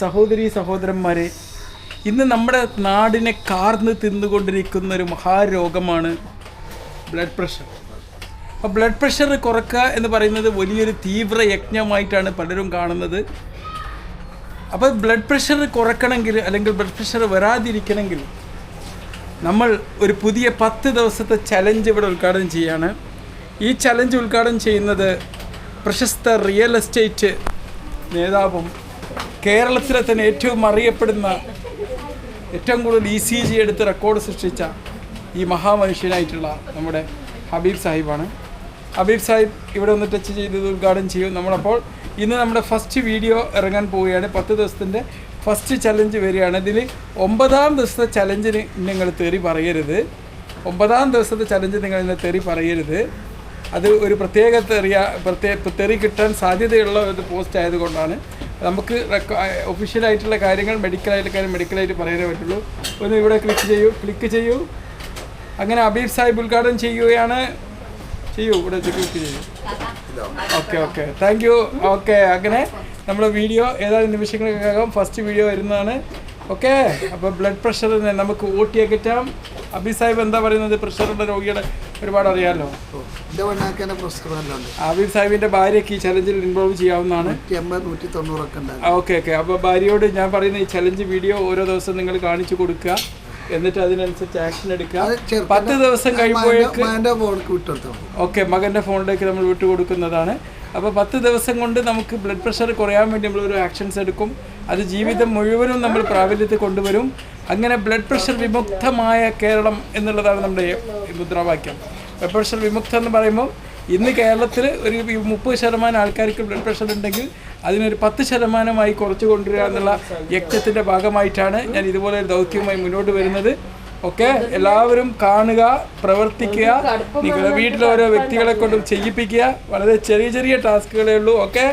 സഹോദരി സഹോദരന്മാരെ ഇന്ന് നമ്മുടെ നാടിനെ കാർന്ന് തിന്നുകൊണ്ടിരിക്കുന്ന ഒരു മഹാരോഗമാണ് ബ്ലഡ് പ്രഷർ അപ്പോൾ ബ്ലഡ് പ്രഷർ കുറക്കുക എന്ന് പറയുന്നത് വലിയൊരു തീവ്ര യജ്ഞമായിട്ടാണ് പലരും കാണുന്നത്. അപ്പോൾ ബ്ലഡ് പ്രഷർ കുറക്കണമെങ്കിൽ അല്ലെങ്കിൽ ബ്ലഡ് പ്രഷർ വരാതിരിക്കണമെങ്കിൽ നമ്മൾ ഒരു പുതിയ പത്ത് ദിവസത്തെ ചലഞ്ച് ഇവിടെ ഉദ്ഘാടനം ചെയ്യുകയാണ്. ഈ ചലഞ്ച് ഉദ്ഘാടനം ചെയ്യുന്നത് പ്രശസ്ത റിയൽ എസ്റ്റേറ്റ് നേതാവും കേരളത്തിലെ തന്നെ ഏറ്റവും അറിയപ്പെടുന്ന ഏറ്റവും കൂടുതൽ ഇ സി ജി എടുത്ത് റെക്കോർഡ് സൃഷ്ടിച്ച ഈ മഹാമനുഷ്യനായിട്ടുള്ള നമ്മുടെ ഹബീബ് സാഹിബാണ്. ഹബീബ് സാഹിബ് ഇവിടെ ഒന്ന് ടച്ച് ചെയ്ത് ഇത് ഉദ്ഘാടനം ചെയ്യും നമ്മളപ്പോൾ. ഇന്ന് നമ്മുടെ ഫസ്റ്റ് വീഡിയോ ഇറങ്ങാൻ പോവുകയാണ്. പത്ത് ദിവസത്തിന്റെ ഫസ്റ്റ് ചലഞ്ച് വരികയാണ്. ഇതിൽ ഒമ്പതാം ദിവസത്തെ ചലഞ്ചിന് നിങ്ങൾ തെറി പറയരുത്. ഒമ്പതാം ദിവസത്തെ ചലഞ്ച് നിങ്ങൾ ഇന്ന് തെറി പറയരുത്. അത് ഒരു പ്രത്യേക തെറിയ പ്രത്യേക തെറി കിട്ടാൻ സാധ്യതയുള്ള ഒരു പോസ്റ്റ് ആയതുകൊണ്ടാണ് നമുക്ക് ഒഫീഷ്യലായിട്ടുള്ള കാര്യങ്ങൾ മെഡിക്കലായിട്ടുള്ള കാര്യം മെഡിക്കലായിട്ട് പറയാനേ പറ്റുള്ളൂ. ഒന്ന് ഇവിടെ ക്ലിക്ക് ചെയ്യൂ ക്ലിക്ക് ചെയ്യൂ. അങ്ങനെ അബീബ് സാഹിബ് ഉദ്ഘാടനം ചെയ്യുകയാണ്. ചെയ്യൂ ഇവിടെ ക്ലിക്ക് ചെയ്യൂ. Okay okay thank you okay അങ്ങനെ നമ്മുടെ വീഡിയോ ഏതാനും നിമിഷങ്ങൾക്കകം ഫസ്റ്റ് വീഡിയോ വരുന്നതാണ്. ഓക്കെ അപ്പോൾ ബ്ലഡ് പ്രഷർ നമുക്ക് ഊട്ടി അകറ്റാം അബി സാഹിബ് എന്താ പറയുന്നത്? പ്രഷറുള്ള രോഗികളെ ഒരുപാട് അറിയാമല്ലോ അബി സാഹിബിന്റെ ഭാര്യയ്ക്ക് ഈ ചലഞ്ചിൽ ഇൻവോൾവ് ചെയ്യാവുന്നതാണ്. ഓക്കെ ഓക്കെ അപ്പോൾ ഭാര്യയോട് ഞാൻ പറയുന്ന ഈ ചലഞ്ച് വീഡിയോ ഓരോ ദിവസം നിങ്ങൾ കാണിച്ചു കൊടുക്കുക. എന്നിട്ട് അതിനനുസരിച്ച് ആക്ഷൻ എടുക്കുക. പത്ത് ദിവസം കഴിയുമ്പോഴേക്ക് ഓക്കെ മകന്റെ ഫോണിലേക്ക് നമ്മൾ വിട്ടു കൊടുക്കുന്നതാണ്. അപ്പോൾ പത്ത് ദിവസം കൊണ്ട് നമുക്ക് ബ്ലഡ് പ്രഷർ കുറയാൻ വേണ്ടി നമ്മളൊരു ആക്ഷൻസ് എടുക്കും. അത് ജീവിതം മുഴുവനും നമ്മൾ പ്രാബല്യത്തിൽ കൊണ്ടുവരും. അങ്ങനെ ബ്ലഡ് പ്രഷർ വിമുക്തമായ കേരളം എന്നുള്ളതാണ് നമ്മുടെ മുദ്രാവാക്യം. ബ്ലഡ് പ്രഷർ വിമുക്തം എന്ന് പറയുമ്പോൾ ഇന്ന് കേരളത്തിൽ ഒരു മുപ്പത് ശതമാനം ആൾക്കാർക്ക് ബ്ലഡ് പ്രഷർ ഉണ്ടെങ്കിൽ അതിനൊരു പത്ത് ശതമാനമായി കുറച്ച് കൊണ്ടുവരിക എന്നുള്ള യജ്ഞത്തിന്റെ ഭാഗമായിട്ടാണ് ഞാൻ ഇതുപോലെ ഒരു ദൗത്യവുമായി മുന്നോട്ട് വരുന്നത്. ഓക്കെ? എല്ലാവരും കാണുക പ്രവർത്തിക്കുക നിങ്ങളുടെ വീട്ടിലെ ഓരോ വ്യക്തികളെ കൊണ്ടും ചെയ്യിപ്പിക്കുക. വളരെ ചെറിയ ചെറിയ ടാസ്കുകളേ ഉള്ളൂ. ഓക്കെ?